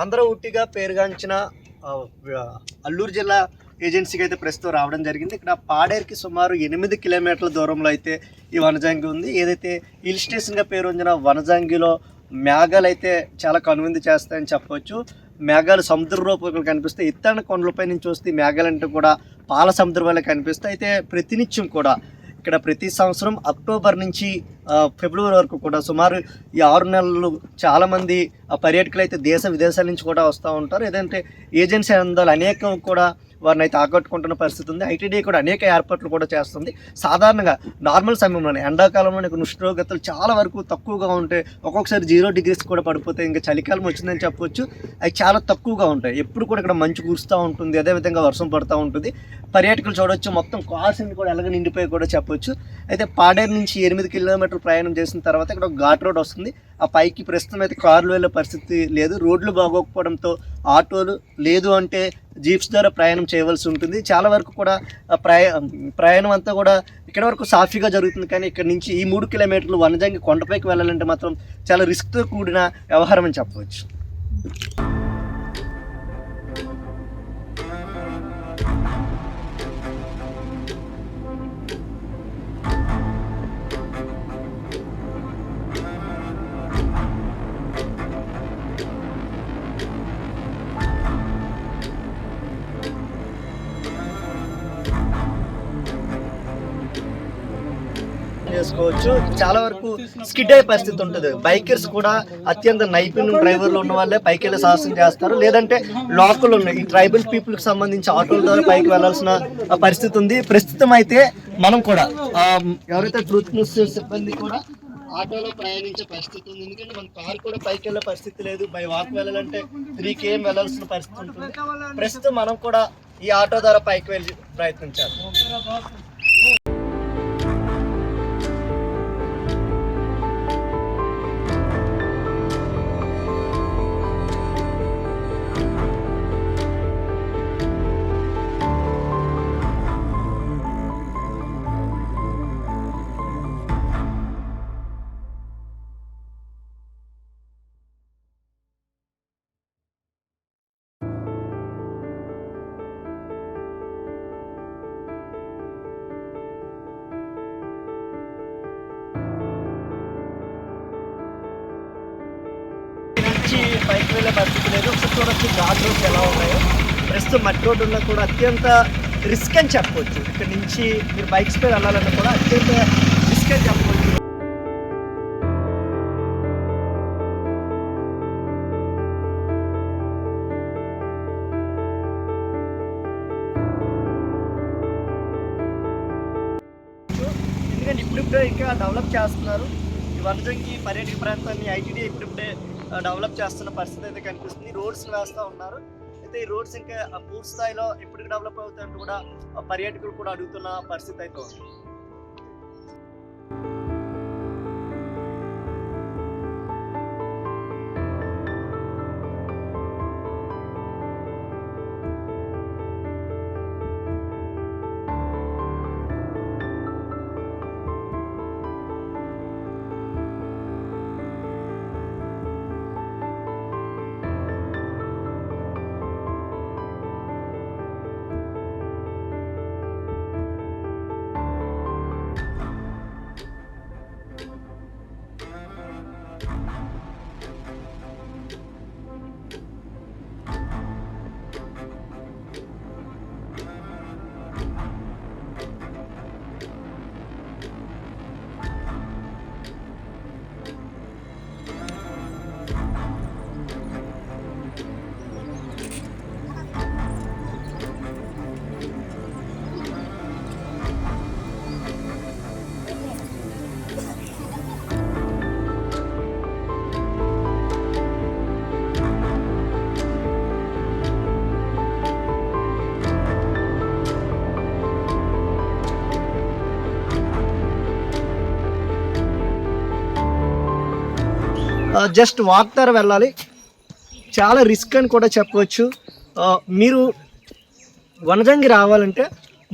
ఆంధ్ర ఊటీగా పేరుగాంచిన అల్లూరు జిల్లా ఏజెన్సీకి అయితే ప్రస్తుతం రావడం జరిగింది. ఇక్కడ పాడేరుకి సుమారు ఎనిమిది కిలోమీటర్ల దూరంలో అయితే ఈ వనజాంగి ఉంది. ఏదైతే హిల్ స్టేషన్గా పేరు పొందిన వనజాంగిలో మేఘాలు అయితే చాలా కనువిందు చేస్తాయని చెప్పవచ్చు మేఘాలు సముద్ర రూపంలో కనిపిస్తాయి. ఎత్తైన కొండలపై నుంచి చూస్తే మేఘాలంటే కూడా పాల సముద్రం వల్ల కనిపిస్తాయి. అయితే ప్రతినిత్యం కూడా ఇక్కడ ప్రతి సంవత్సరం అక్టోబర్ నుంచి ఫిబ్రవరి వరకు కూడా సుమారు ఈ ఆరు నెలలు చాలామంది పర్యాటకులు అయితే దేశ విదేశాల నుంచి కూడా వస్తూ ఉంటారు. ఏదంటే ఏజెన్సీ అందాలు అనేకం కూడా వారిని అయితే ఆకట్టుకుంటున్న పరిస్థితి ఉంది. ఐటీడీ కూడా అనేక ఏర్పాట్లు కూడా చేస్తుంది. సాధారణంగా నార్మల్ సమయంలోనే ఎండాకాలంలోనే ఉష్ణోగ్రతలు చాలా వరకు తక్కువగా ఉంటాయి ఒక్కొక్కసారి జీరో డిగ్రీస్ కూడా పడిపోతాయి ఇంకా చలికాలం వచ్చిందని చెప్పొచ్చు. అవి చాలా తక్కువగా ఉంటాయి. ఎప్పుడు కూడా ఇక్కడ మంచు కురుస్తూ ఉంటుంది. అదేవిధంగా వర్షం పడుతూ ఉంటుంది. పర్యాటకులు చూడొచ్చు. మొత్తం కాల్సింది కూడా ఎలాగ నిండిపోయి కూడా చెప్పొచ్చు. అయితే పాడేరు నుంచి ఎనిమిది కిలోమీటర్లు ప్రయాణం చేసిన తర్వాత ఇక్కడ ఒక ఘాట్ రోడ్ వస్తుంది. ఆ పైకి ప్రస్తుతం అయితే కార్లు వెళ్ళే పరిస్థితి లేదు. రోడ్లు బాగోకపోవడంతో ఆటోలు లేదు అంటే జీప్స్ ద్వారా ప్రయాణం చేయవలసి ఉంటుంది. చాలా వరకు కూడా ప్రయా ప్రయాణం అంతా కూడా ఇక్కడ వరకు సాఫీగా జరుగుతుంది. కానీ ఇక్కడ నుంచి ఈ మూడు కిలోమీటర్లు వనజంగి కొండపైకి వెళ్ళాలంటే మాత్రం చాలా రిస్క్తో కూడిన వ్యవహారం అని చెప్పవచ్చు. చేసుకోవచ్చు చాలా వరకు స్కిడ్ అయ్యే పరిస్థితి ఉంటుంది. బైకర్స్ కూడా అత్యంత నైపుణ్యం డ్రైవర్లు ఉన్న వాళ్ళే పైకి వెళ్ళి సాహసం చేస్తారు. లేదంటే లోకల్ ఉన్నాయి. ఈ ట్రైబల్ పీపుల్కి సంబంధించి ఆటోల ద్వారా పైకి వెళ్ళాల్సిన పరిస్థితి ఉంది. ప్రస్తుతం అయితే మనం కూడా ఎవరైతే ట్రూత్ న్యూస్ సిబ్బంది కూడా ఆటోలో ప్రయాణించే పరిస్థితి ఉంది. ఎందుకంటే మన కార్ కూడా పైకి వెళ్ళే పరిస్థితి లేదు. బై వాక్ వెళ్ళాలంటే త్రీ కేఎం వెళ్ళాల్సిన పరిస్థితి ఉంటుంది. ప్రస్తుతం మనం కూడా ఈ ఆటో ద్వారా పైకి వెళ్ళి ప్రయత్నించాలి. బైక్ వెళ్ళే పరిస్థితి లేదు ఒకసారి చూడొచ్చు. ఘాట్ రోడ్స్ ఎలా ఉన్నాయో? ప్రస్తుతం మట్టి రోడ్డు ఉన్న కూడా అత్యంత రిస్క్ అని చెప్పవచ్చు ఇక్కడ నుంచి మీరు బైక్స్ పై వెళ్ళాలన్నా కూడా అత్యంత రిస్క్ అని చెప్పవచ్చు ఎందుకంటే ఇప్పుడిప్పుడే ఇంకా డెవలప్ చేస్తున్నారు. ఈ వనజంగి పర్యటక ప్రాంతాన్ని ఐటీడీ ఇప్పుడిప్పుడే డెవలప్ చేస్తున్న పరిస్థితి అయితే కనిపిస్తుంది. రోడ్స్ వేస్తూ ఉన్నారు. అయితే ఈ రోడ్స్ ఇంకా పూర్తి స్థాయిలో ఎప్పటికి డెవలప్ అవుతాయంటూ కూడా పర్యాటకులు కూడా అడుగుతున్న పరిస్థితి అయితే ఉంది. జస్ట్ వాక్ వెళ్ళాలి. చాలా రిస్క్ అని కూడా చెప్పవచ్చు. మీరు వనజంగి రావాలంటే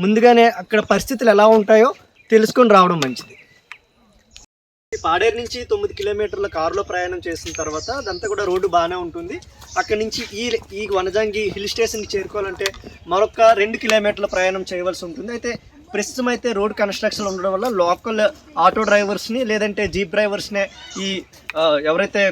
ముందుగానే అక్కడ పరిస్థితులు ఎలా ఉంటాయో తెలుసుకొని రావడం మంచిది. ఈ పాడేరు నుంచి తొమ్మిది కిలోమీటర్ల కారులో ప్రయాణం చేసిన తర్వాత అదంతా కూడా రోడ్డు బాగానే ఉంటుంది. అక్కడి నుంచి ఈ ఈ వనజంగి హిల్ స్టేషన్కి చేరుకోవాలంటే మరొక రెండు కిలోమీటర్ల ప్రయాణం చేయవలసి ఉంటుంది. అయితే ప్రస్తుతం అయితే రోడ్ కన్స్ట్రక్షన్ ఉండడం వల్ల లోకల్ ఆటో డ్రైవర్స్ని లేదంటే జీప్ డ్రైవర్స్నే ఈ ఎవరైతే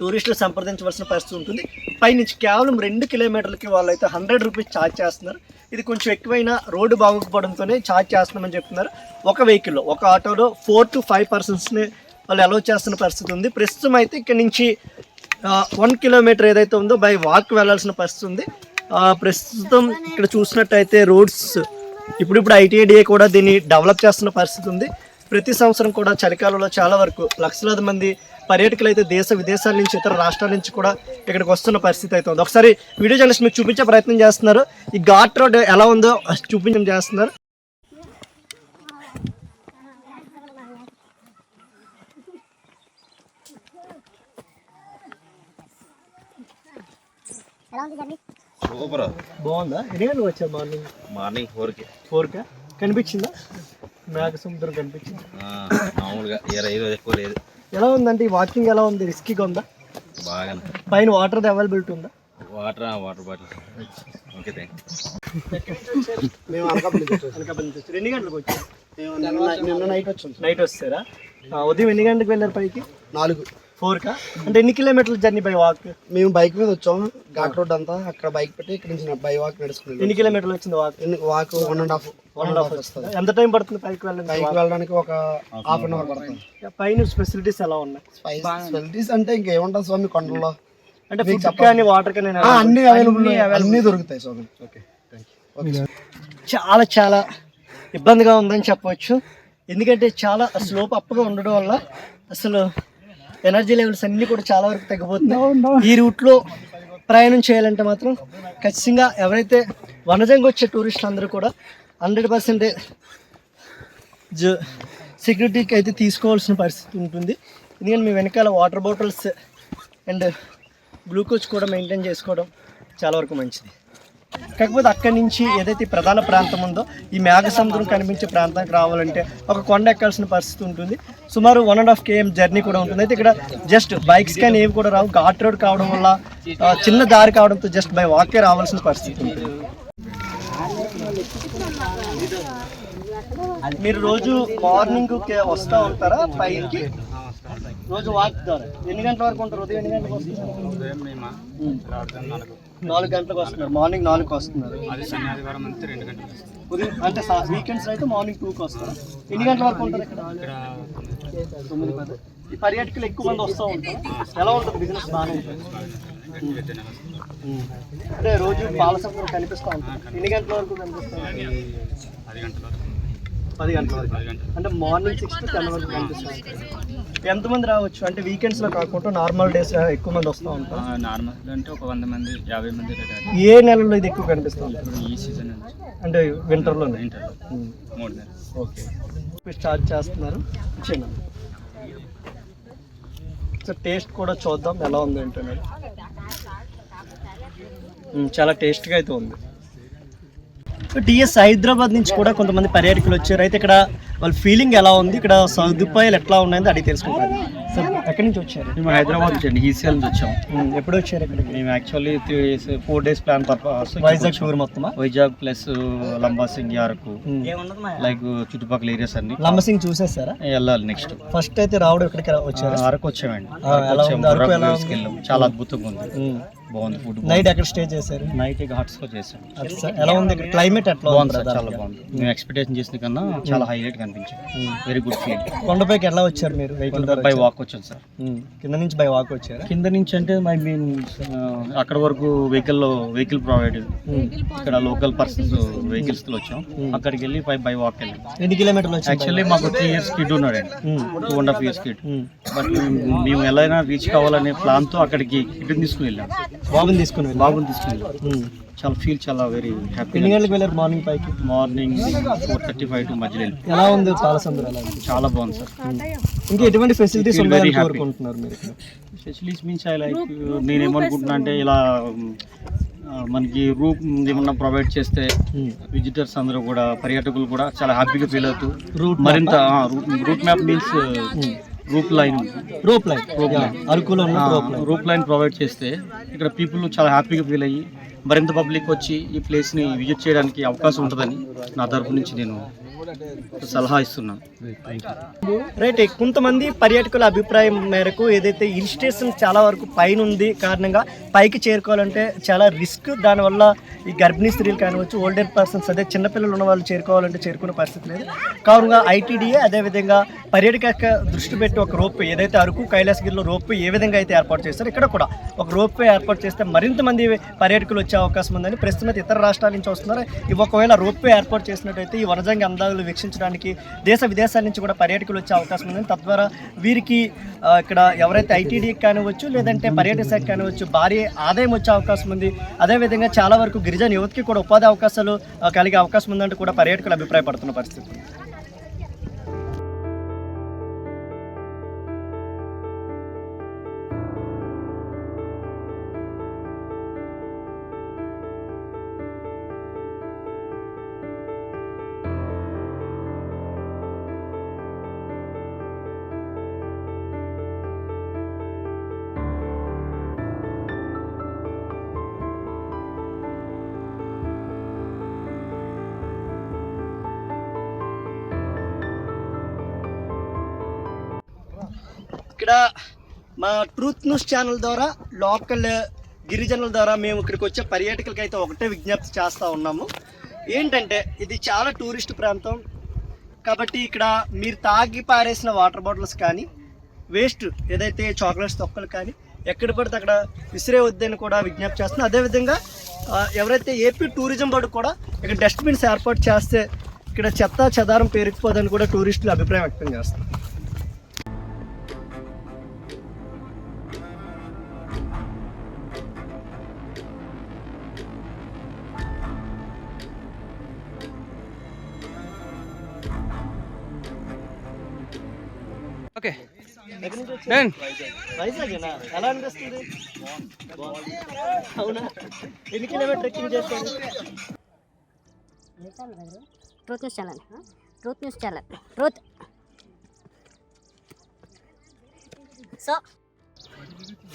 టూరిస్టులు సంప్రదించవలసిన పరిస్థితి ఉంటుంది పైనుంచి కేవలం రెండు కిలోమీటర్లకి వాళ్ళు అయితే హండ్రెడ్ రూపీస్ ఛార్జ్ చేస్తున్నారు. ఇది కొంచెం ఎక్కువైనా రోడ్డు బాగోకపోవడంతోనే ఛార్జ్ చేస్తున్నామని చెప్తున్నారు. ఒక వెహికల్లో ఒక ఆటోలో ఫోర్ టు ఫైవ్ పర్సన్స్ని వాళ్ళు అలౌ చేస్తున్న పరిస్థితి ఉంది. ప్రస్తుతం అయితే ఇక్కడ నుంచి వన్ కిలోమీటర్ ఏదైతే ఉందో బై వాక్ వెళ్ళాల్సిన పరిస్థితి ఉంది. ప్రస్తుతం ఇక్కడ చూసినట్టయితే రోడ్స్ ఇప్పుడు ఇప్పుడు ఐటీఐడిఏ కూడా దీన్ని డెవలప్ చేస్తున్న పరిస్థితి ఉంది. ప్రతి సంవత్సరం కూడా చలికాలంలో చాలా వరకు లక్షలాది మంది పర్యాటకులు అయితే దేశ విదేశాల నుంచి ఇతర రాష్ట్రాల నుంచి కూడా ఇక్కడికి వస్తున్న పరిస్థితి అయితే ఉంది. ఒకసారి వీడియో జర్నలిస్ట్ మీకు చూపించే ప్రయత్నం చేస్తున్నారు. ఈ ఘాట్ రోడ్ ఎలా ఉందో చూపించడం చేస్తున్నారు. సూపర్. బాగుందా? ఎన్ని గంటలకు వచ్చారు మార్నింగ్. మార్నింగ్ ఫోర్కి ఫోర్కా కనిపించిందా? మేఘ సముద్రం కనిపించింది. మామూలుగా ఇరవై ఐదు ఎక్కువ లేదు. ఎలా ఉందంటే ఈ వాకింగ్ ఎలా ఉంది? రిస్కీగా ఉందా? బాగా పైన వాటర్ అవైలబిలిటీ ఉందా? Water water bottle. Okay thank మేము అనకాపల్లి నుంచి వచ్చారు. ఎన్ని గంటలకు వచ్చారు? నిన్న నైట్ వచ్చాం. నైట్ వస్తారా? ఆ, ఉదయం ఎన్ని గంటలకు వెళ్ళారు పైకి? నాలుగు. ఫోర్కా? అంటే ఎన్ని కిలోమీటర్ల జర్నీ బై వాక్ మేము బైక్ మీద వచ్చాం ఘాట్ రోడ్ అంతా. అక్కడ బైక్ పెట్టి ఇక్కడ నుంచి బై వాక్ నడుచుకుని ఎన్ని కిలోమీటర్లు వచ్చింది walk walk one and half one and half వస్తుంది. ఎంత టైం పడుతుంది పైకి వెళ్ళండి బైక్ వెళ్ళడానికి ఒక హాఫ్ అన్ అవర్ పడుతుంది. పైన ఫెసిలిటీస్ ఎలా ఉన్నాయి? ఫెసిలిటీస్ అంటే ఇంకేముంటుంది స్వామి కొండల్లో? అంటే ఫుడ్ కానీ వాటర్ కానీ అన్ని అవైలబుల్ అన్ని దొరుకుతాయి స్వామి. చాలా చాలా ఇబ్బందిగా ఉందని చెప్పవచ్చు. ఎందుకంటే చాలా స్లోప్ అప్గా ఉండడం వల్ల అసలు ఎనర్జీ లెవెల్స్ అన్నీ కూడా చాలా వరకు తగ్గిపోతున్నాయి. ఈ రూట్లో ప్రయాణం చేయాలంటే మాత్రం ఖచ్చితంగా ఎవరైతే వనజంగి వచ్చే టూరిస్టులు అందరూ కూడా హండ్రెడ్ పర్సెంట్ జ సెక్యూరిటీకి అయితే తీసుకోవాల్సిన పరిస్థితి ఉంటుంది. ఎందుకంటే మీ వెనకాల వాటర్ బాటిల్స్ అండ్ గ్లూకోజ్ కూడా మెయింటైన్ చేసుకోవడం చాలా వరకు మంచిది. కాకపోతే అక్కడి నుంచి ఏదైతే ప్రధాన ప్రాంతం ఉందో ఈ మేఘ సముద్రం కనిపించే ప్రాంతానికి రావాలంటే ఒక కొండ ఎక్కాల్సిన పరిస్థితి ఉంటుంది. సుమారు one and half KM journey కూడా ఉంటుంది. అయితే ఇక్కడ జస్ట్ బైక్స్ కానీ ఏవి కూడా రావు. ఘాట్ రోడ్ కావడం వల్ల చిన్న దారి కావడంతో జస్ట్ బై వాకే రావాల్సిన పరిస్థితి ఉంటుంది. మీరు రోజు మార్నింగ్ వస్తూ ఉంటారా? పైకి రోజు వాక్ ద్వారా. ఎన్ని గంటల వరకు ఉంటారు? ఉదయం ఎన్ని గంటలకు వస్తారు? నాలుగు గంటలకు వస్తున్నారు. మార్నింగ్ నాలుగుకి వస్తున్నారు. ఉదయం అంటే వీకెండ్స్ అయితే మార్నింగ్ టూకి వస్తారు. ఎన్ని గంటల వరకు ఉంటారు ఇక్కడ? తొమ్మిది పది. ఈ పర్యాటకులు ఎక్కువ మంది వస్తూ ఉంటారు. ఎలా ఉంటుంది బిజినెస్ బాగానే ఉంటుంది. అంటే రోజు పాల సముద్రం కనిపిస్తూ ఉంటుంది. ఎన్ని గంటల వరకు కనిపిస్తుంది పది గంటల వరకు. అంటే మార్నింగ్ సిక్స్ టు టెన్ వరకు కనిపిస్తుంది ఎంతమంది రావచ్చు? అంటే వీకెండ్స్లో కాకుండా నార్మల్ డేస్ ఎక్కువ మంది వస్తూ ఉంటారు. నార్మల్ అంటే ఒక వంద మంది యాభై మంది ఏ నెలలో ఇది ఎక్కువ కనిపిస్తుంది ఈ సీజన్ అంటే వింటర్లోనే ఇంటర్ మూడు నెలలు. ఓకే స్టార్ట్ చేస్తున్నారు. చిన్న. సో టేస్ట్ కూడా చూద్దాం ఎలా ఉంది ఏంటనేది మ్మ్, చాలా టేస్ట్గా అయితే ఉంది. టిఎస్ హైదరాబాద్ నుంచి కూడా కొంతమంది పర్యాటకులు వచ్చారు. అయితే ఇక్కడ వాళ్ళ ఫీలింగ్ ఎలా ఉంది? ఇక్కడ సదుపాయాలు ఎట్లా ఉన్నాయని అడిగి తెలుసుకుంటారు. సార్ ఎక్కడి నుంచి వచ్చారు? మేము హైదరాబాద్ వచ్చండి ఈసీఎల్ నుంచి వచ్చాం. ఎప్పుడు వచ్చారు ఇక్కడికి? మేము actually four days plan purpose Vizag tour మొత్తమా? Vizag plus Lambasingi Araku. Like చుట్టుపక్కల ఏరియాస్ అన్ని. లంబసింగ్ చూసేసారా వెళ్ళాలి నెక్స్ట్ ఫస్ట్ అయితే రావడం ఇక్కడికి వచ్చారు? అరకు వచ్చామండి? అరకు చాలా అద్భుతంగా ఉంది. బాగుంది ఫుడ్ నైట్ ఎక్కడ స్టే చేశారు? నైట్ హాట్స్లో చేసాం అది సార్ ఎలా ఉంది? ఇక్కడ క్లైమేట్ ఎట్లా బాగుంది సార్ చాలా? బాగుంది. మేము ఎక్స్పెక్టేషన్ చేసిన కన్నా చాలా హైలైట్ కనిపించింది. వెరీ గుడ్ ఫీల్ కొండపైకి ఎలా వచ్చారు మీరు? వెహికల్ బై వాక్ వచ్చాం సార్. కింద నుంచి బై వాక్ వచ్చారా? కింద నుంచి అంటే మై మీన్ అక్కడ వరకు వెహికల్లో వెహికల్ ప్రొవైడ్ ఇక్కడ లోకల్ పర్సన్స్ వెహికల్స్తో వచ్చాం. అక్కడికి వెళ్ళి బై బై వాక్ వెళ్ళాం. ఎన్ని కిలోమీటర్లు వచ్చారు? యాక్చువల్లీ మాకు త్రీ ఇయర్స్ కిడ్ ఉన్నాడండి. Two and half years kid but మేము ఎలా అయినా రీచ్ కావాలనే ప్లాన్తో అక్కడికి కిడ్ని తీసుకుని వెళ్ళాం. బాబుని తీసుకుని. బాగుంది తీసుకుని. చాలా ఫీల్ చాలా వెరీ హ్యాపీ ఎన్ని గంటలకు వెళ్ళారు మార్నింగ్ పైకి? Morning four thirty five to మధ్యలో ఎలా ఉంది ఎలా ఉంది? చాలా బాగుంది సార్. ఇంకా ఎటువంటి ఫెసిలిటీస్ ఉన్నాయని. కోరుకుంటున్నారు మీరు? స్పెషలీస్ మీన్స్ ఐ లైక్ నేను ఏమనుకుంటున్నా అంటే ఇలా మనకి రూమ్ ఏమన్నా ప్రొవైడ్ చేస్తే. విజిటర్స్ అందరూ కూడా పర్యాటకులు కూడా చాలా హ్యాపీగా ఫీల్ అవుతూ Route మరింత route map means rope line rope line అరకులో ఉన్న rope line rope line provide చేస్తే ఇక్కడ పీపుల్ చాలా హ్యాపీగా ఫీల్ అయ్యి మరింత పబ్లిక్ వచ్చి ఈ ప్లేస్ని విజిట్ చేయడానికి అవకాశం ఉంటుందని నా తరపు నుంచి నేను సలహా ఇస్తున్నాను రైట్ కొంతమంది పర్యాటకుల అభిప్రాయం మేరకు ఏదైతే హిల్ స్టేషన్ చాలా వరకు పైన ఉంది కారణంగా పైకి చేరుకోవాలంటే చాలా రిస్క్ దానివల్ల ఈ గర్భిణీ స్త్రీలు కానివచ్చు ఓల్డర్ పర్సన్స్ అదే చిన్నపిల్లలు ఉన్న వాళ్ళు చేరుకోవాలంటే చేరుకునే పరిస్థితి లేదు. కారణంగా ఐటీడీఏ అదేవిధంగా పర్యాటక దృష్టి పెట్టి ఒక రోప్ ఏదైతే అరకు కైలాసగిరిలో రోప్ ఏ విధంగా అయితే ఏర్పాటు చేస్తారో ఇక్కడ కూడా ఒక రోప్ ఏర్పాటు చేస్తే మరింత మంది పర్యాటకులు వచ్చే అవకాశం ఉందని ప్రస్తుతం ఇతర రాష్ట్రాల నుంచి వస్తున్నారు. ఒకవేళ రోప్ ఏర్పాటు చేసినట్టయితే ఈ వనజంగి అందాలు వీక్షించడానికి దేశ విదేశాల నుంచి కూడా పర్యాటకులు వచ్చే అవకాశం ఉందని తద్వారా వీరికి ఇక్కడ ఎవరైతే ఐటీడీ కానివచ్చు లేదంటే పర్యాటక శాఖ కానివచ్చు భారీ ఆదాయం వచ్చే అవకాశం ఉంది. అదేవిధంగా చాలా వరకు గిరిజన యువతకి కూడా ఉపాధి అవకాశాలు కలిగే అవకాశం ఉందంటూ కూడా పర్యాటకులు అభిప్రాయపడుతున్న పరిస్థితి. ఇక్కడ మా ట్రూత్ న్యూస్ ఛానల్ ద్వారా లోకల్ గిరిజనుల ద్వారా మేము ఇక్కడికి వచ్చే పర్యాటకులకి అయితే ఒకటే విజ్ఞప్తి చేస్తూ ఉన్నాము. ఏంటంటే ఇది చాలా టూరిస్ట్ ప్రాంతం. కాబట్టి ఇక్కడ మీరు తాగి పారేసిన వాటర్ బాటిల్స్ కానీ వేస్ట్ ఏదైతే చాక్లెట్స్ తొక్కలు కానీ ఎక్కడ పడితే అక్కడ విసిరే వద్దని కూడా విజ్ఞప్తి చేస్తున్నాం అదేవిధంగా ఎవరైతే ఏపీ టూరిజం బోర్డు కూడా ఇక్కడ డస్ట్బిన్స్ ఏర్పాటు చేస్తే ఇక్కడ చెత్త చెదారం పేరుకుపోదని కూడా టూరిస్టులు అభిప్రాయం వ్యక్తం చేస్తారు వైజాగేనా? ఎలా అనిపిస్తుంది? అవునా? ఎన్ని కిలోమీటర్ ట్రెక్కింగ్ చేశారు truth news channel truth news channel truth. So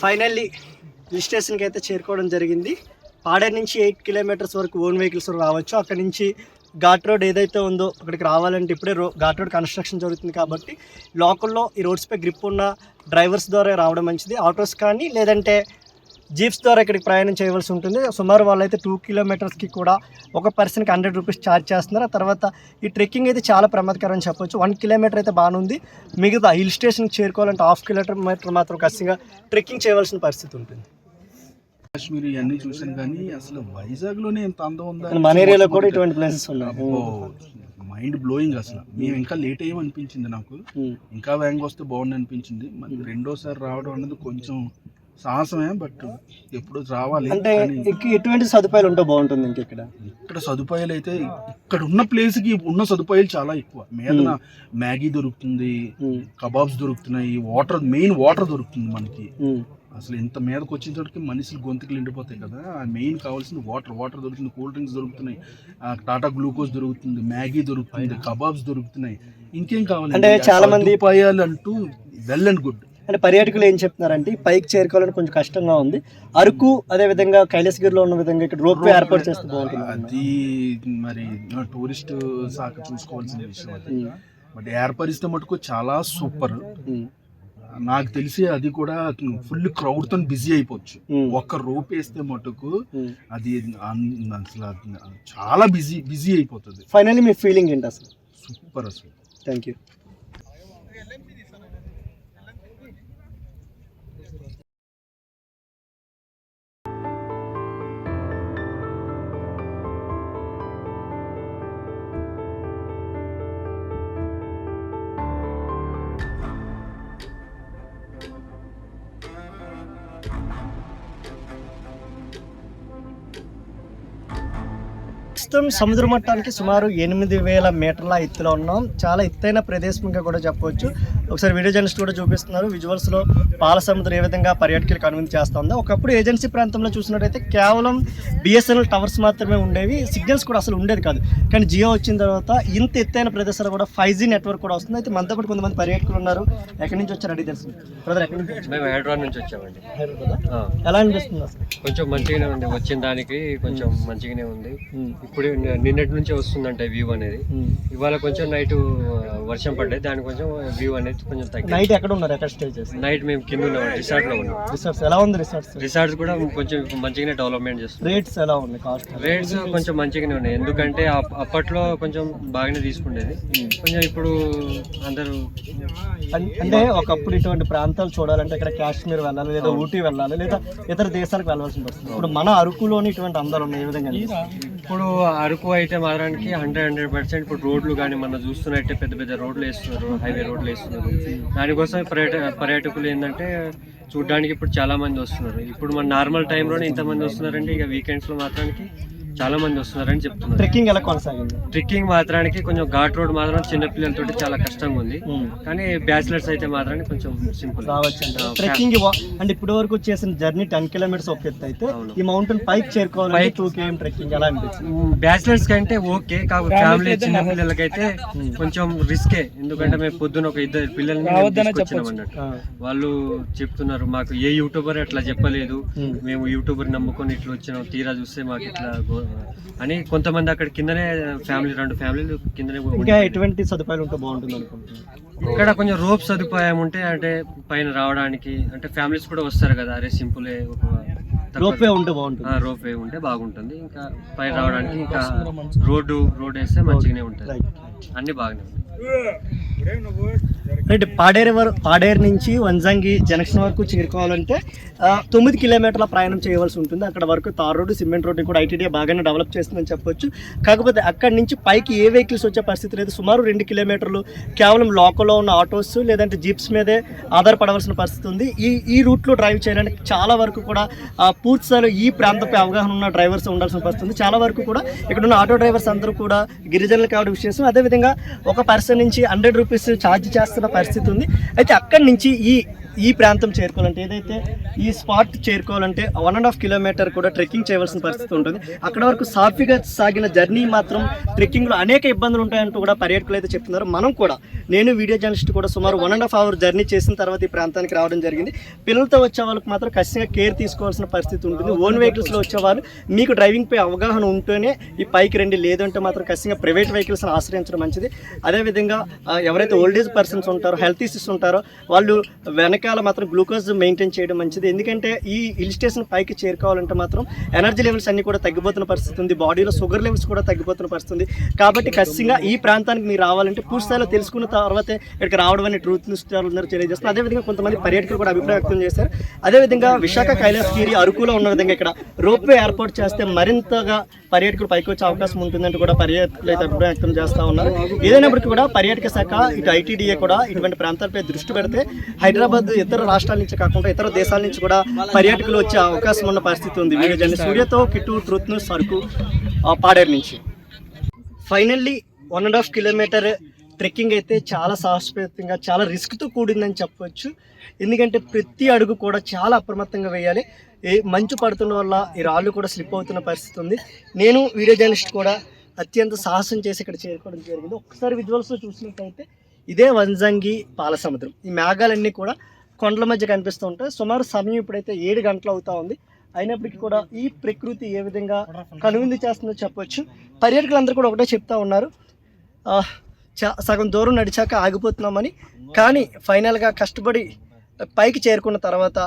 finally hill స్టేషన్కి అయితే చేరుకోవడం జరిగింది. పాడేరు నుంచి ఎయిట్ కిలోమీటర్స్ వరకు ఓన్ వెహికల్స్ రావచ్చు. అక్కడ నుంచి ఘాట్ రోడ్ ఏదైతే ఉందో అక్కడికి రావాలంటే ఇప్పుడే రో ఘాట్ రోడ్ కన్స్ట్రక్షన్ జరుగుతుంది కాబట్టి లోకల్లో ఈ రోడ్స్పై గ్రిప్ ఉన్న డ్రైవర్స్ ద్వారా రావడం మంచిది. ఆటోస్ కానీ లేదంటే జీప్స్ ద్వారా ఇక్కడికి ప్రయాణం చేయవలసి ఉంటుంది. సుమారు వాళ్ళైతే టూ కిలోమీటర్స్కి కూడా ఒక పర్సన్కి హండ్రెడ్ రూపీస్ ఛార్జ్ చేస్తున్నారు. ఆ తర్వాత ఈ ట్రెక్కింగ్ అయితే చాలా ప్రమాదకరం అని చెప్పొచ్చు. వన్ కిలోమీటర్ అయితే బాగానే ఉంది. మిగతా హిల్ స్టేషన్కి చేరుకోవాలంటే హాఫ్ కిలోమీటర్ మాత్రం ఖచ్చితంగా ట్రెక్కింగ్ చేయవలసిన పరిస్థితి ఉంటుంది. కాశ్మీర్ ఇవన్నీ చూసాను కానీ అసలు వైజాగ్లోనే ఎంత అందం ఉందా మన ఏరియాలో కూడా ఇటువంటి ప్లేసెస్ ఉన్నాయి. మైండ్ బ్లోయింగ్ అసలు. మేము ఇంకా లేట్ అయ్యాం అనిపించింది నాకు. ఉమ్. ఇంకా వేగంగా వస్తే బాగుంది అనిపించింది. మరి రెండోసారి రావడం అన్నది కొంచెం సాహసమే బట్ ఎప్పుడు రావాలి. అంటే ఎటువంటి సదుపాయాలు ఉంటే బాగుంటుంది ఇంక ఇక్కడ? ఇక్కడ సదుపాయాలు అయితే ఇక్కడ ఉన్న ప్లేస్కి ఉన్న సదుపాయాలు చాలా ఎక్కువ. మీద మ్యాగీ దొరుకుతుంది. కబాబ్స్ దొరుకుతున్నాయి వాటర్ మెయిన్ వాటర్ దొరుకుతుంది మనకి. అసలు ఇంత మీదకి వచ్చేసరికి మనుషులు గొంతుకులు ఎండిపోతాయి కదా. ఆ మెయిన్ కావాల్సింది వాటర్. వాటర్ దొరుకుతుంది కూల్ డ్రింక్స్ దొరుకుతున్నాయి ఆ టాటా గ్లూకోజ్ దొరుకుతుంది మ్యాగీ దొరుకుతుంది కబాబ్స్ దొరుకుతున్నాయి. ఇంకేం కావాలి? అంటే చాలా మంది- సదుపాయాలు అంటూ వెల్ అండ్ గుడ్. అంటే పర్యాటకులు ఏం చెప్తున్నారంటే పైకి చేరుకోవాలని కొంచెం కష్టంగా ఉంది. అరకు అదే విధంగా కైలాసగిరిలో ఉన్న విధంగా ఇక్కడ రోప్ ఏర్పాటు చేస్తే బాగుంటుంది అది మరి టూరిస్ట్ శాఖ చూసుకోవాల్సిన విషయం అది. బట్ ఏర్పరిస్తే మటుకు చాలా సూపర్. నాకు తెలిసి అది కూడా ఫుల్ క్రౌడ్తో బిజీ అయిపోవచ్చు. ఉమ్. ఒక్క రోప్ వేస్తే మటుకు ఉమ్. అది అసలు చాలా బిజీ బిజీ అయిపోతుంది. ఫైనల్లీ మీ ఫీలింగ్ ఏంటి అసలు? సూపర్ అసలు. థ్యాంక్ యూ ప్రస్తుతం సముద్ర మట్టానికి సుమారు ఎనిమిది వేల మీటర్ల ఎత్తులో ఉన్నాం. చాలా ఎత్తైన ప్రదేశంగా కూడా చెప్పవచ్చు. ఒకసారి వీడియో జర్నలిస్ట్ కూడా చూపిస్తున్నారు. విజువల్స్లో పాల సముద్రం ఏ విధంగా పర్యాటకులకు అనుమతి చేస్తా ఉందో ఒకప్పుడు ఏజెన్సీ ప్రాంతంలో చూసినట్టయితే కేవలం బిఎస్ఎన్ఎల్ టవర్స్ మాత్రమే ఉండేవి. సిగ్నల్స్ కూడా అసలు ఉండేది కాదు. కానీ జియో వచ్చిన తర్వాత ఇంత ఎత్తైన ప్రదేశాలు కూడా ఫైవ్ జీ నెట్వర్క్ కూడా వస్తుంది. అయితే మనతో పాటు కొంతమంది పర్యాటకులు ఉన్నారు. ఎక్కడి నుంచి వచ్చారు అడిగి తెలుసు. బ్రదర్ ఎక్కడి నుంచి? మేము హైదరాబాద్ నుంచి వచ్చామండి. ఎలా అనిపిస్తుంది కొంచెం మంచిగానే ఉంది. వచ్చిన దానికి కొంచెం మంచిగానే ఉంది. ఇప్పుడు నిన్నటి నుంచి వస్తుందంట వ్యూ అనేది. ఇవాళ కొంచెం నైట్ వర్షం పడ్డది. దానికి కొంచెం వ్యూ అనేది కొంచెం తగ్గింది. నైట్ ఎక్కడ ఉన్నారు? ఎక్కడ స్టే చేసి నైట్ మేము కింద ఉన్నాం రిసార్ట్లో ఉన్నాం. రిసార్ట్స్ ఎలా ఉంది రిసార్ట్స్ రిసార్ట్స్ కూడా కొంచెం ఇప్పుడు మంచిగానే డెవలప్మెంట్ చేస్తుంది రేట్స్ ఎలా ఉన్నాయి? కాస్ట్ రేట్స్ కొంచెం మంచిగానే ఉన్నాయి. ఎందుకంటే అప్- అప్పట్లో కొంచెం బాగానే తీసుకునేది కొంచెం ఇప్పుడు అందరూ అన్- అంటే ఒకప్పుడు ఇటువంటి ప్రాంతాలు చూడాలంటే ఇక్కడ కాశ్మీర్ వెళ్ళాలి లేదా ఊటీ వెళ్ళాలి లేదా ఇతర దేశాలకు వెళ్ళాల్సి వస్తుంది. ఇప్పుడు మన అరకులోని ఇటువంటి అందాలు ఉన్నాయి ఏ విధంగా అనిపిస్తుంది? ఇప్పుడు అరకు అయితే మాత్రానికి హండ్రెడ్ హండ్రెడ్ పర్సెంట్ ఇప్పుడు రోడ్లు కానీ మనం చూస్తున్నట్టే పెద్ద పెద్ద రోడ్లు వేస్తున్నారు హైవే రోడ్లు వేస్తున్నారు. దానికోసం పర్యాట పర్యాటకులు ఏంటంటే చూడడానికి ఇప్పుడు చాలా మంది వస్తున్నారు. ఇప్పుడు మన నార్మల్ టైంలోనే ఇంతమంది వస్తున్నారంటే ఇక వీకెండ్స్లో మాత్రానికి చాలా మంది వస్తున్నారని చెప్తున్నారు. ట్రెక్కింగ్ ఎలా కొనసాగింది? ట్రెక్కింగ్ మాత్రానికి కొంచెం ఘాట్ రోడ్ మాత్రం చిన్న పిల్లలతోటి చాలా కష్టంగా ఉంది. కానీ బ్యాచిలర్స్ అయితే మాత్రానికి కొంచెం సింపుల్. రావచ్చు ట్రెక్కింగ్ అంటే ఇప్పటి వరకు చేసిన జర్నీ టెన్ కిలోమీటర్స్ ఒక ఎత్తు అయితే ఈ మౌంటైన్ పైకి చేరుకోవాలంటే టూ కేఎం ట్రెక్కింగ్ ఎలా అనిపించింది బ్యాచిలర్స్ కంటే ఓకే కాకపోతే ఫ్యామిలీ చిన్న పిల్లలకైతే కొంచెం రిస్కే. ఎందుకంటే మేము పొద్దున ఒక ఇద్దరు పిల్లల్ని అన్నట్టు. వాళ్ళు చెప్తున్నారు మాకు ఏ యూట్యూబర్ అట్లా చెప్పలేదు. మేము. యూట్యూబర్ నమ్ముకొని ఇట్లా వచ్చినాం. తీరా చూస్తే మాకు ఇట్లా అని కొంతమంది అక్కడ కిందనే ఫ్యామిలీ రెండు ఫ్యామిలీలు కిందనే ఇంకా. ఎటువంటి సదుపాయాలు ఉంటే బాగుంటుంది అనుకుంటున్నాను ఇక్కడ కొంచెం రోప్ సదుపాయం ఉంటే అంటే పైన రావడానికి అంటే ఫ్యామిలీస్ కూడా వస్తారు కదా అరే సింపులే ఒక రోప్వే ఉంటే బాగుంటుంది. రోప్ వే ఉంటే బాగుంటుంది. ఇంకా పైన రావడానికి ఇంకా రోడ్డు రోడ్ వేస్తే మంచిగానే ఉంటుంది. అన్ని బాగానే రైట్ పాడేరు వర పాడేరు నుంచి వంజంగి జంక్షన్ వరకు చేరుకోవాలంటే తొమ్మిది కిలోమీటర్ల ప్రయాణం చేయవలసి ఉంటుంది. అక్కడ వరకు తార్ రోడ్డు సిమెంట్ రోడ్డు కూడా ఐటీడీ బాగానే డెవలప్ చేస్తుందని చెప్పొచ్చు. కాకపోతే అక్కడి నుంచి పైకి ఏ వెహికల్స్ వచ్చే పరిస్థితి లేదు. సుమారు రెండు కిలోమీటర్లు కేవలం లోకల్లో ఉన్న ఆటోస్ లేదంటే జీప్స్ మీదే ఆధారపడవలసిన పరిస్థితి ఉంది. ఈ ఈ రూట్లో డ్రైవ్ చేయడానికి చాలా వరకు కూడా పూర్తి స్థాయిలో ఈ ప్రాంతపై అవగాహన ఉన్న డ్రైవర్స్ ఉండాల్సిన పరిస్థితి ఉంది. చాలా వరకు కూడా ఇక్కడ ఉన్న ఆటో డ్రైవర్స్ అందరూ కూడా గిరిజనులు కావడం విశేషం. అదేవిధంగా ఒక పర్సన్ నుంచి హండ్రెడ్ రూపీస్ ఛార్జ్ చేస్తున్న పరిస్థితి ఉంది. అయితే అక్కడి నుంచి ఈ ఈ ప్రాంతం చేరుకోవాలంటే ఏదైతే ఈ స్పాట్ చేరుకోవాలంటే వన్ అండ్ హాఫ్ కిలోమీటర్ కూడా ట్రెక్కింగ్ చేయవలసిన పరిస్థితి ఉంటుంది. అక్కడ వరకు సాఫీగా సాగిన జర్నీ మాత్రం ట్రెక్కింగ్లో అనేక ఇబ్బందులు ఉంటాయంటూ కూడా పర్యాటకులు అయితే చెప్తున్నారు. మనం కూడా నేను వీడియో జర్నలిస్ట్ కూడా సుమారు one and half hour journey చేసిన తర్వాత ఈ ప్రాంతానికి రావడం జరిగింది. పిల్లలతో వచ్చే వాళ్ళకి మాత్రం ఖచ్చితంగా కేర్ తీసుకోవాల్సిన పరిస్థితి ఉంటుంది. ఓన్ వెహికల్స్లో వచ్చేవాళ్ళు మీకు డ్రైవింగ్ పై అవగాహన ఉంటేనే ఈ పైకి రండి లేదంటే మాత్రం ఖచ్చితంగా ప్రైవేట్ వెహికల్స్ని ఆశ్రయించడం మంచిది. అదేవిధంగా ఎవరైతే ఓల్డ్ ఏజ్ పర్సన్స్ ఉంటారో హెల్త్ ఇష్యూస్ ఉంటారో వాళ్ళు వెనకాల మాత్రం గ్లూకోజ్ మెయింటైన్ చేయడం మంచిది. ఎందుకంటే ఈ హిల్ స్టేషన్ పైకి చేరుకోవాలంటే మాత్రం ఎనర్జీ లెవెల్స్ అన్ని కూడా తగ్గిపోతున్న పరిస్థితి ఉంది. బాడీలో షుగర్ లెవెల్స్ కూడా తగ్గిపోతున్న పరిస్థితి ఉంది. కాబట్టి ఖచ్చితంగా ఈ ప్రాంతానికి మీరు రావాలంటే పూర్తి స్థాయిలో తెలుసుకున్న తర్వాతే ఇక్కడికి రావడం అనే ట్రూత్ న్యూస్ అందరూ తెలియజేస్తున్నారు. అదేవిధంగా కొంతమంది పర్యాటకులు కూడా అభిప్రాయం వ్యక్తం చేశారు. అదేవిధంగా విశాఖ కైలాసగిరి అరకులో ఉన్న విధంగా ఇక్కడ రోప్వే ఏర్పాటు చేస్తే మరింతగా పర్యాటకులు పైకి వచ్చే అవకాశం ఉంటుందంటూ కూడా పర్యాటకులు అయితే అభిప్రాయం వ్యక్తం చేస్తూ ఉన్నారు. ఏదైనప్పటికీ కూడా పర్యాటక శాఖ ఇటు ఐటీడీఏ కూడా ఇటువంటి ప్రాంతాలపై దృష్టి పెడితే హైదరాబాద్ ఇతర రాష్ట్రాల నుంచి కాకుండా ఇతర దేశాల నుంచి కూడా పర్యాటకులు వచ్చే అవకాశం ఉన్న పరిస్థితి ఉంది. వీడియో సూర్యతో కిట్టు ట్రూత్ న్యూస్ సరుకు పాడేరు నుంచి. Finally one and half kilometer trekking అయితే చాలా సాహసపేతంగా చాలా రిస్క్తో కూడిందని చెప్పవచ్చు ఎందుకంటే ప్రతి అడుగు కూడా చాలా అప్రమత్తంగా వేయాలి. ఏ మంచు పడుతున్న వల్ల ఈ రాళ్ళు కూడా స్లిప్ అవుతున్న పరిస్థితి ఉంది. నేను వీడియో జర్నలిస్ట్ కూడా అత్యంత సాహసం చేసి ఇక్కడ చేరుకోవడం జరిగింది. ఒకసారి విజువల్స్లో చూసినట్టయితే ఇదే వంజంగి పాల సముద్రం ఈ మేఘాలన్నీ కూడా కొండల మధ్య కనిపిస్తూ ఉంటాయి. సుమారు సమయం ఇప్పుడైతే ఏడు గంటలు అవుతా ఉంది. అయినప్పటికీ కూడా ఈ ప్రకృతి ఏ విధంగా కనువిందు చేస్తుందో చెప్పొచ్చు. పర్యాటకులందరూ కూడా ఒకటే చెప్తా ఉన్నారు. సగం దూరం నడిచాక ఆగిపోతున్నామని. కానీ ఫైనల్గా కష్టపడి పైకి చేరుకున్న తర్వాత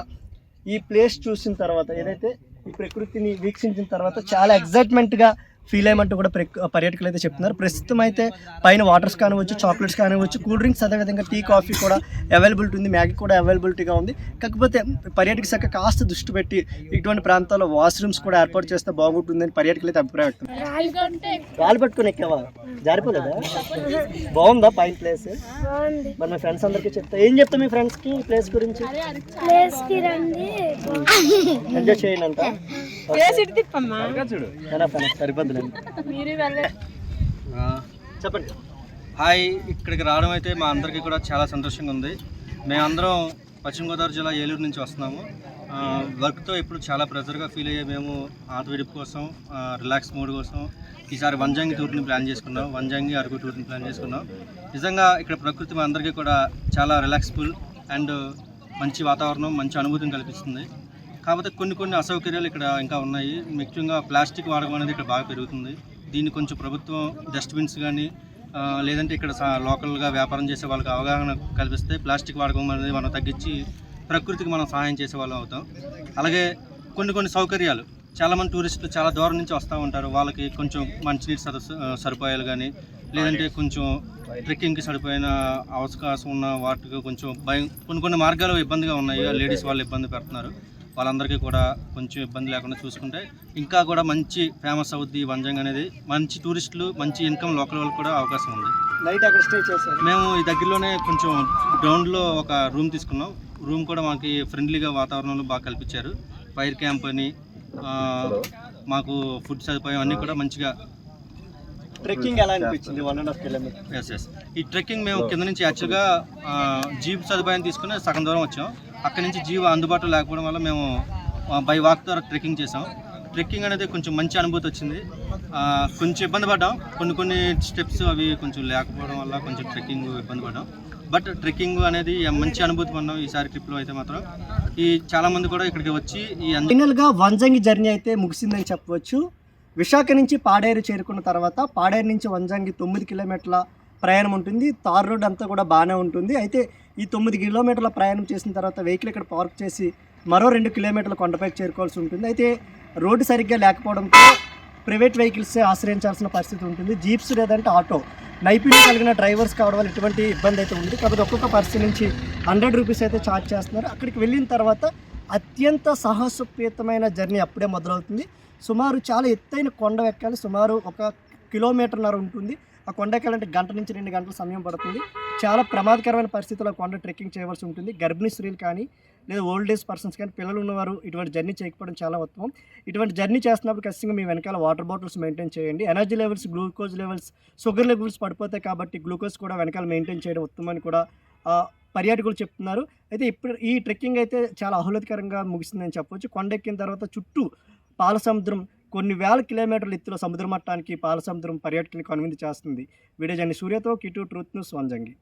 ఈ ప్లేస్ చూసిన తర్వాత ఏదైతే ఈ ప్రకృతిని వీక్షించిన తర్వాత చాలా ఎగ్జైట్మెంట్గా ఫీల్ అయ్యమంటూ కూడా పర్యాటకులు అయితే చెప్తున్నారు. ప్రస్తుతం అయితే పైన వాటర్స్ కానివచ్చు చాక్లెట్స్ కానివచ్చు కూల్ డ్రింక్స్ అదేవిధంగా టీ కాఫీ కూడా అవైలబిలిటీ ఉంది మ్యాగీ కూడా అవైలబిలిటీగా ఉంది. కాకపోతే పర్యాటక శాఖ కాస్త దృష్టి పెట్టి ఇటువంటి ప్రాంతాల్లో వాష్రూమ్స్ కూడా ఏర్పాటు చేస్తే బాగుంటుందని పర్యాటకులు అయితే అభిప్రాయం రాళ్ళు పట్టుకుని ఎక్కావా జారిపోలేదా? బాగుందా పైన ప్లేస్? మరి మా ఫ్రెండ్స్ అందరికీ చెప్తా. ఏం చెప్తా మీ ఫ్రెండ్స్కి ప్లేస్ గురించి? ప్లేస్కి రండి. ఎంజాయ్ చేయండి అంట సరిపోద్దులే. వెళ్ళాను చెప్పండి. హాయ్ ఇక్కడికి రావడం అయితే మా అందరికీ కూడా చాలా సంతోషంగా ఉంది. మేమందరం పశ్చిమ గోదావరి జిల్లా ఏలూరు నుంచి వస్తున్నాము. వర్క్తో ఇప్పుడు చాలా ప్రెజర్గా ఫీల్ అయ్యే మేము ఆట కోసం రిలాక్స్ మూడ్ కోసం ఈసారి వంజంగి టూర్ని ప్లాన్ చేసుకున్నాం. వంజంగి అరకు టూర్ని ప్లాన్ చేసుకున్నాం. నిజంగా ఇక్కడ ప్రకృతి మా అందరికీ కూడా చాలా రిలాక్స్ఫుల్ అండ్ మంచి వాతావరణం మంచి అనుభూతిని కల్పిస్తుంది. కాకపోతే కొన్ని కొన్ని అసౌకర్యాలు ఇక్కడ ఇంకా ఉన్నాయి. ముఖ్యంగా ప్లాస్టిక్ వాడకం అనేది ఇక్కడ బాగా పెరుగుతుంది. దీన్ని కొంచెం ప్రభుత్వం డస్ట్బిన్స్ కానీ లేదంటే ఇక్కడ లోకల్గా వ్యాపారం చేసే వాళ్ళకి అవగాహన కల్పిస్తే ప్లాస్టిక్ వాడకం అనేది మనం తగ్గించి ప్రకృతికి మనం సహాయం చేసే వాళ్ళం అవుతాం. అలాగే కొన్ని కొన్ని సౌకర్యాలు. చాలామంది టూరిస్టులు చాలా దూరం నుంచి వస్తూ ఉంటారు. వాళ్ళకి కొంచెం మంచినీటి సరస్సు ఆ, సదుపాయాలు కానీ లేదంటే కొంచెం ట్రెక్కింగ్కి సరిపోయిన అవకాశం ఉన్న వాటికి కొంచెం భయం కొన్ని కొన్ని మార్గాలు ఇబ్బందిగా ఉన్నాయి. లేడీస్ వాళ్ళు ఇబ్బంది పెడుతున్నారు. వాళ్ళందరికీ కూడా కొంచెం ఇబ్బంది లేకుండా చూసుకుంటే ఇంకా కూడా మంచి ఫేమస్ అవుద్ది వంజంగ్ అనేది. మంచి టూరిస్టులు మంచి ఇన్కమ్ లోకల్ వాళ్ళకి కూడా అవకాశం ఉంది. నైట్ అక్కడ స్టే చేశారు. మేము ఈ దగ్గరలోనే కొంచెం గ్రౌండ్లో ఒక రూమ్ తీసుకున్నాం. రూమ్ కూడా మాకు ఫ్రెండ్లీగా వాతావరణంలో బాగా కల్పించారు. ఫైర్ క్యాంప్ అని మాకు ఫుడ్ సదుపాయం అన్నీ కూడా మంచిగా ట్రెక్కింగ్ ఎలా అనిపించింది? One and half kilometer yes yes ఈ ట్రెక్కింగ్ మేము కింద నుంచి యాక్చువల్గా జీప్ సదుపాయం తీసుకుని సగం దూరం వచ్చాం. అక్కడి నుంచి జీవ అందుబాటులో లేకపోవడం వల్ల మేము బై వాక్ ద్వారా ట్రెక్కింగ్ చేసాం ట్రెక్కింగ్ అనేది కొంచెం మంచి అనుభూతి వచ్చింది. కొంచెం ఇబ్బంది పడ్డాం. కొన్ని కొన్ని స్టెప్స్ అవి కొంచెం లేకపోవడం వల్ల కొంచెం ట్రెక్కింగ్ ఇబ్బంది పడ్డాం. బట్ ట్రెక్కింగ్ అనేది మంచి అనుభూతి పొందాం ఈసారి ట్రిప్లో అయితే మాత్రం. ఈ చాలామంది కూడా ఇక్కడికి వచ్చి ఈ ఫైనల్గా వంజంగి జర్నీ అయితే ముగిసిందని చెప్పవచ్చు. విశాఖ నుంచి పాడేరు చేరుకున్న తర్వాత పాడేరు నుంచి వంజంగి తొమ్మిది కిలోమీటర్ల ప్రయాణం ఉంటుంది. తార్ రోడ్ అంతా కూడా బాగానే ఉంటుంది. అయితే ఈ తొమ్మిది కిలోమీటర్ల ప్రయాణం చేసిన తర్వాత వెహికల్ ఇక్కడ పార్క్ చేసి మరో రెండు కిలోమీటర్ల కొండపైకి చేరుకోవాల్సి ఉంటుంది. అయితే రోడ్డు సరిగ్గా లేకపోవడంతో ప్రైవేట్ వెహికల్స్ ఆశ్రయించాల్సిన పరిస్థితి ఉంటుంది. జీప్స్ లేదంటే ఆటో. నైపుణ్యం కలిగిన డ్రైవర్స్ కావడం వల్ల ఎటువంటి ఇబ్బంది అయితే ఉంది. కాబట్టి ఒక్కొక్క పర్సన్ నుంచి హండ్రెడ్ రూపీస్ అయితే ఛార్జ్ చేస్తున్నారు. అక్కడికి వెళ్ళిన తర్వాత అత్యంత సాహసోపేతమైన జర్నీ అప్పుడే మొదలవుతుంది. సుమారు చాలా ఎత్తైన కొండ ఎక్కాలి సుమారు ఒక కిలోమీటర్న్నర ఉంటుంది. ఆ కొండ ఎక్కాలంటే గంట నుంచి రెండు గంటల సమయం పడుతుంది. చాలా ప్రమాదకరమైన పరిస్థితుల్లో కొండ ట్రెక్కింగ్ చేయవలసి ఉంటుంది. గర్భిణీ స్త్రీలు కానీ లేదా ఓల్డ్ ఏజ్ పర్సన్స్ కానీ పిల్లలు ఉన్నవారు ఇటువంటి జర్నీ చేయకపోవడం చాలా ఉత్తమం. ఇటువంటి జర్నీ చేస్తున్నప్పుడు ఖచ్చితంగా మీ వెనకాల వాటర్ బాటిల్స్ మెయింటైన్ చేయండి. Energy levels glucose levels sugar levels పడిపోతాయి కాబట్టి గ్లూకోజ్ కూడా వెనకాల మెయింటైన్ చేయడం ఉత్తమని కూడా పర్యాటకులు చెప్తున్నారు. అయితే ఇప్పుడు ఈ ట్రెక్కింగ్ అయితే చాలా ఆహ్లాదకరంగా ముగిసిందని చెప్పవచ్చు కొండ ఎక్కిన తర్వాత చుట్టూ పాల సముద్రం కొన్ని వేల కిలోమీటర్ల ఎత్తులో సముద్ర మట్టానికి పాల సముద్రం పర్యాటకులకు అనుమతి చేస్తుంది. వీడియో జర్నీ సూర్యతో కిటు ట్రూత్ స్వంజంగి